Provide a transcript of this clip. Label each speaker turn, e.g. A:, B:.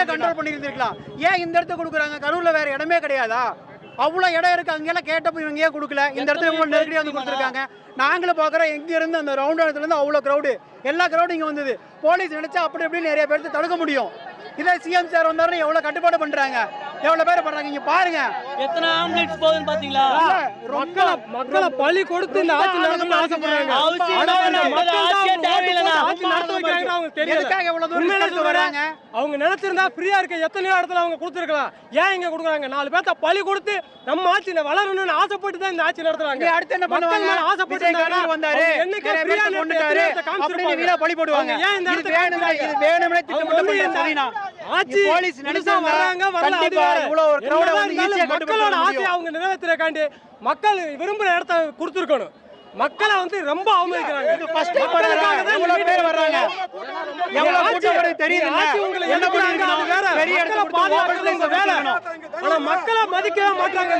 A: ஈஸியாக கண்ட்ரோல் பண்ணியிருந்திருக்கலாம். ஏன் இந்த இடத்த கொடுக்குறாங்க? கரூரில் வேற இடமே கிடையாதா? அவ்வளோ இடம் இருக்கு. அங்கெல்லாம் கேட்டப்போ இவங்க ஏன் கொடுக்கல? இந்த இடத்துல இவங்க நெருக்கடியாக வந்து கொடுத்துருக்காங்க. நாங்களும் பார்க்குறோம். எங்க இருந்து அந்த ரவுண்ட் இடத்துலேருந்து அவ்வளோ க்ரௌடு எல்லா க்ரௌடும் இங்கே வந்தது. போலீஸ் நினைச்சா அப்படி இப்படி நிறைய பேர்த்து தடுக்க முடியும். இதே சிஎம் சார் வந்தாருன்னு எவ்வளோ கட்டுப்பாடு பண்ணுறாங்க எவ்வளோ பேர் பண்ணுறாங்க இங்கே பாருங்க.
B: எத்தனை ஆம்புலன்ஸ் போகுதுன்னு பாத்தீங்களா?
C: மக்களை மக்களை பலி கொடுத்து இந்த ஆட்சி நடத்தணும்னு ஆசைப்படுறாங்க
B: அவசியம்
C: ஆனா இந்த
B: இல்லை.
C: மக்கள் தான்
B: ஆட்சியே
C: அவங்க
B: தேவையில்லைண்ணா.
C: ஆட்சி நடத்த அவங்க தெரியல.
A: வராங்க?
C: நினைச்சிருந்தா ஃப்ரீயா இருக்க எத்தனையோ இடத்துல அவங்க கொடுத்துருக்கலாம். ஏன் இங்க கொடுக்குறாங்க? நாலு பேர்த்த பலி கொடுத்து நம்ம ஆட்சி வளரணும்னு ஆசைப்பட்டு தான் இந்த ஆட்சி நடத்துறாங்க.
A: அடுத்து என்ன பண்ணுவாங்க?
C: ஆசைப்பட்டு
A: வந்தாரு.
C: என்னைக்கோ ஃப்ரீயா
A: கொண்டுட்டாரு. அப்படின்னு பழி போடுவாங்க.
C: ஏன் இந்த
A: இது வேணும்னே? இது திட்டமிட்டு சரினா
C: ஆட்சி
A: போலீஸ்
C: வரல, அது.
A: இவ்வளவு ஒரு வந்து ஈஸியா
C: இருந்தாலும் மக்களோட
A: முடியும்.
C: அவங்க நிறைவேற்றுறக்காண்டி மக்கள் விரும்புற இடத்த கொடுத்துருக்கணும். மக்களை வந்து ரொம்ப அவமதிக்கிறாங்க.
A: ஃபர்ஸ்ட் பேர் வர்றாங்க? எவ்வளவு வருது தெரியுது என்ன
C: வேற.
A: பெரிய இடத்துல
C: வேற.
A: வேற
C: ஆனா மக்களை மதிக்கவே மாட்டாங்க